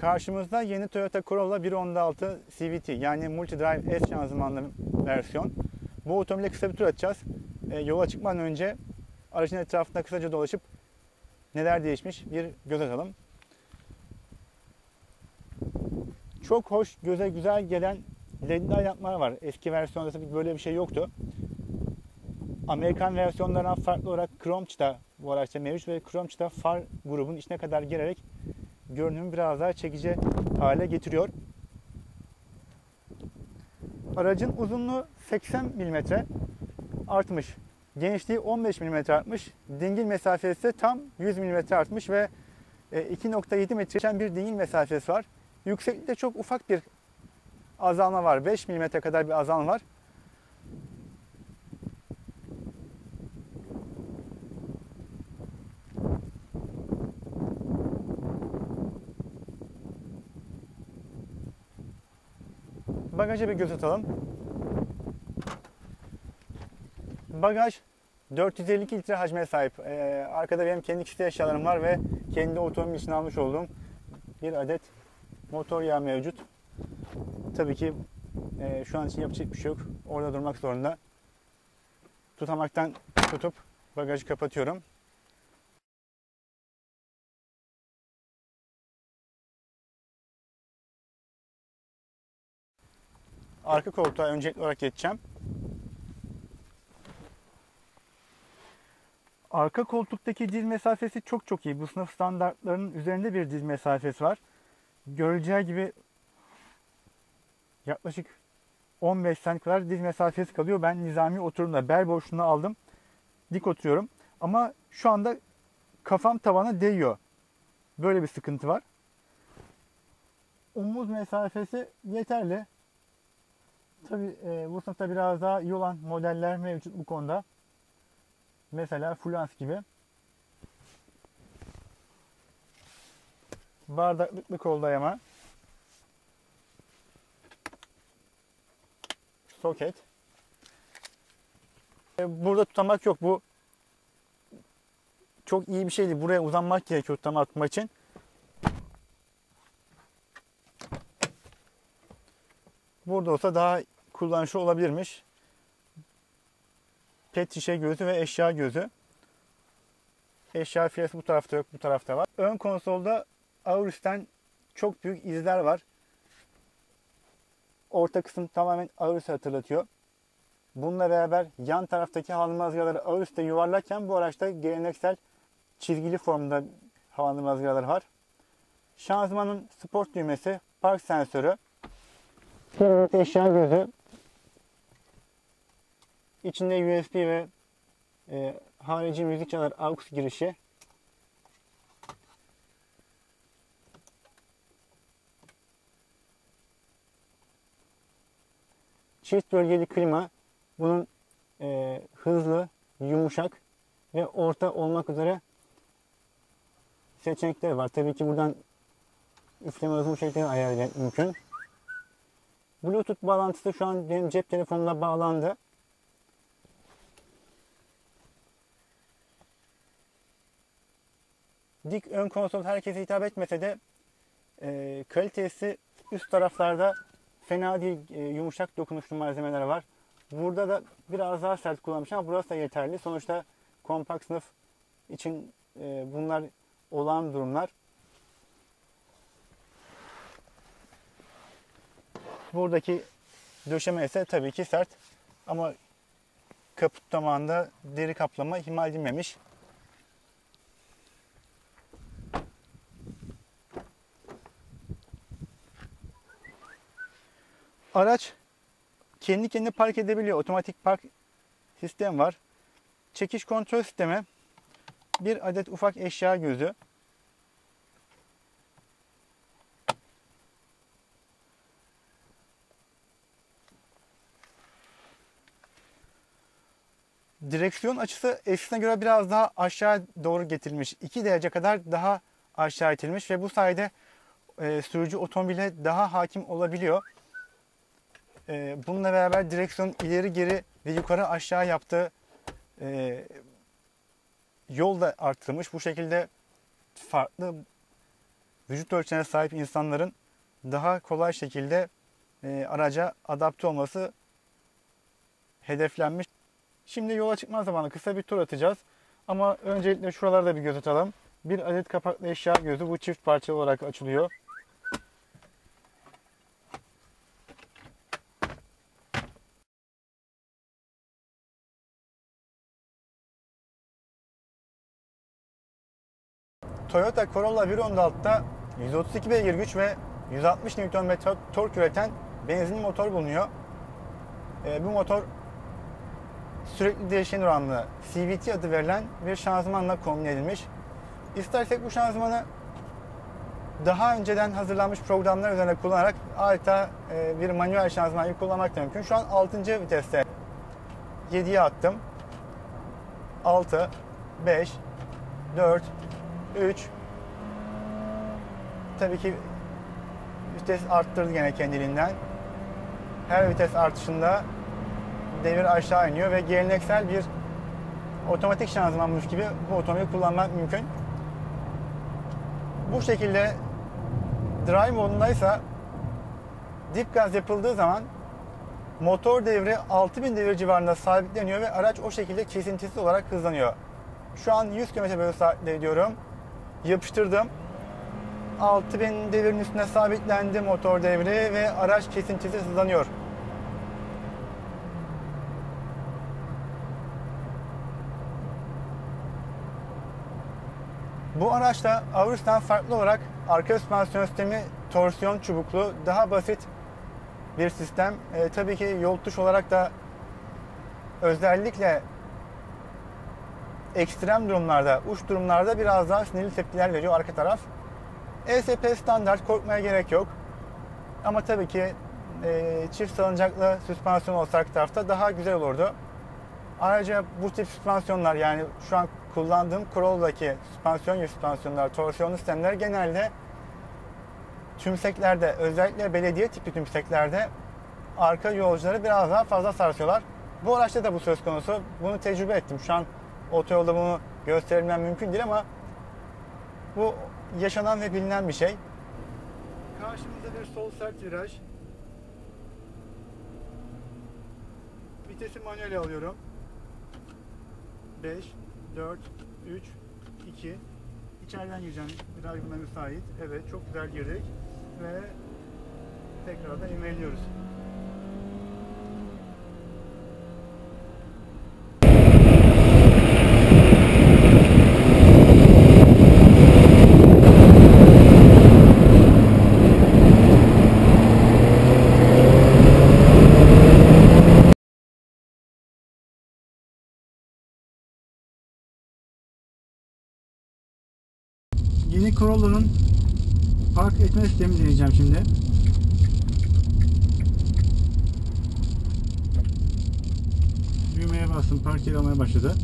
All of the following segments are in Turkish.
Karşımızda yeni Toyota Corolla 1.6 CVT yani Multi Drive S şanzımanlı versiyon. Bu otomobile kısa bir tur atacağız. E, yola çıkmadan önce aracın etrafında kısaca dolaşıp neler değişmiş bir göz atalım. Çok hoş, göze güzel gelen ledli aydınlatmalar var. Eski versiyonda tabii böyle bir şey yoktu. Amerikan versiyonlarından farklı olarak Chromech'ta bu araçta mevcut ve Chromech'ta far grubun içine kadar gelerek görünümü biraz daha çekici hale getiriyor. Aracın uzunluğu 80 mm artmış. Genişliği 15 mm artmış. Dingil mesafesi tam 100 mm artmış ve 2.7 metre bir dingil mesafesi var. Yükseklikte çok ufak bir azalma var. 5 mm kadar bir azalma var. Bagaja bir göz atalım. Bagaj 452 litre hacme sahip. Ee, arkada benim kendi kişisel eşyalarım var ve kendi otomobil için almış olduğum bir adet motor yağı mevcut. Tabii ki e, şu an için yapacak bir şey yok. Orada durmak zorunda. Tutamaktan tutup bagajı kapatıyorum. Arka koltuğa öncelikli olarak geçeceğim. Arka koltuktaki diz mesafesi çok çok iyi. Bu sınıf standartlarının üzerinde bir diz mesafesi var. Görüleceği gibi yaklaşık 15 cm kadar diz mesafesi kalıyor. Ben nizami oturumda bel boşluğunu aldım. Dik oturuyorum. Ama şu anda kafam tavana değiyor. Böyle bir sıkıntı var. Omuz mesafesi yeterli. Tabi e, bu sınıfta biraz daha iyi olan modeller mevcut bu konuda. Mesela Fluence gibi. Bardaklıklı kol dayama. Soket. E, burada tutamak yok. Bu çok iyi bir şeydi. Buraya uzanmak gerekiyor tutamak tutmak için. Burada olsa daha kullanışlı olabilirmiş. Pet şişe gözü ve eşya gözü. Eşya filesi bu tarafta yok, bu tarafta var. Ön konsolda Auris'ten çok büyük izler var. Orta kısım tamamen Auris'i hatırlatıyor. Bununla beraber yan taraftaki rüzgarları Auris'te yuvarlarken bu araçta geleneksel çizgili formda havalandırma rüzgarları var. Şanzımanın sport düğmesi, park sensörü, eşya gözü, içinde USB ve e, harici müzik çalar aux girişi. Çift bölgeli klima. Bunun e, hızlı, yumuşak ve orta olmak üzere seçenekleri var. Tabii ki buradan üfleme hızı bu şekilde ayarlamak mümkün. Bluetooth bağlantısı şu an benim cep telefonumla bağlandı. Dik ön konsol herkese hitap etmese de e, kalitesi üst taraflarda fena değil e, yumuşak dokunuşlu malzemeler var. Burada da biraz daha sert kullanmış ama burası da yeterli. Sonuçta kompakt sınıf için e, bunlar olağan durumlar. Buradaki döşeme ise tabii ki sert ama kaput tamamında deri kaplama ihmal edilmemiş. Araç kendi kendine park edebiliyor. Otomatik park sistem var. Çekiş kontrol sistemi. Bir adet ufak eşya gözü. Direksiyon açısı eskisine göre biraz daha aşağı doğru getirilmiş. 2 derece kadar daha aşağı itilmiş ve bu sayede e, sürücü otomobile daha hakim olabiliyor. E, bununla beraber direksiyon ileri geri ve yukarı aşağı yaptığı e, yol da arttırılmış. Bu şekilde farklı vücut ölçülerine sahip insanların daha kolay şekilde e, araca adapte olması hedeflenmiş. Şimdi yola çıkma zamanı kısa bir tur atacağız. Ama öncelikle şuralarda bir göz atalım. Bir adet kapaklı eşya gözü bu çift parça olarak açılıyor. Toyota Corolla 1.6'da 132 beygir güç ve 160 Nm tork üreten benzinli motor bulunuyor. E, bu motor sürekli değişen oranlı CVT adı verilen bir şanzımanla kombin edilmiş. İstersek bu şanzımanı daha önceden hazırlanmış programlar üzerine kullanarak adeta e, bir manuel şanzıman kullanmak da mümkün. Şu an 6. viteste 7'ye attım. 6, 5, 4, 3 Tabii ki vites arttırdı gene kendiliğinden. Her vites artışında devir aşağı iniyor ve geleneksel bir otomatik şanzımanmış gibi bu otomobili kullanmak mümkün. Bu şekilde drive modundaysa dip gaz yapıldığı zaman motor devri 6000 devir civarında sabitleniyor ve araç o şekilde kesintisiz olarak hızlanıyor. Şu an 100 km bölü saatte gidiyorum. Yapıştırdım. 6000 devirin üstüne sabitlendi motor devri ve araç kesintisiz hızlanıyor. Bu araçta Aurus'tan farklı olarak arka süspansiyon sistemi torsiyon çubuklu, daha basit bir sistem. E, tabii ki yol tuş olarak da özellikle ekstrem durumlarda, uç durumlarda biraz daha sinirli tepkiler veriyor arka taraf. ESP standart, korkmaya gerek yok. Ama tabii ki e, çift salıncaklı süspansiyon olsa arka tarafta daha güzel olurdu. Ayrıca bu tip süspansiyonlar yani şu an kullandığım Corolla'daki süspansiyon süspansiyonlar, torsiyonlu sistemler genelde tümseklerde özellikle belediye tipi tümseklerde arka yolcuları biraz daha fazla sarsıyorlar. Bu araçta da bu söz konusu. Bunu tecrübe ettim. Şu an otoyolda bunu gösterilmem mümkün değil ama bu yaşanan ve bilinen bir şey. Karşımızda bir sol sert viraj. Vitesi manuel alıyorum. 5, 4, 3, 2. İçeriden gireceğim. Viraj buna müsait. Evet çok güzel girdik. Ve tekrardan ivmeliyoruz. Yeni Corolla'nın park etme sistemi deneyeceğim şimdi. Düğmeye bastım, park yeri almaya başladı.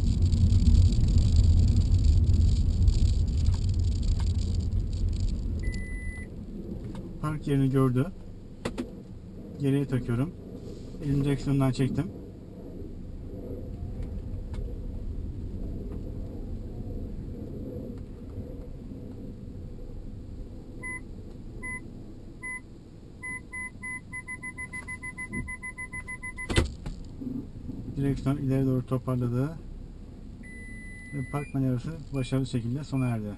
Park yerini gördü. Geriye takıyorum. Elim direksiyondan çektim. Direksiyon ileri doğru toparladı. Ve park manevrası başarılı şekilde sona erdi.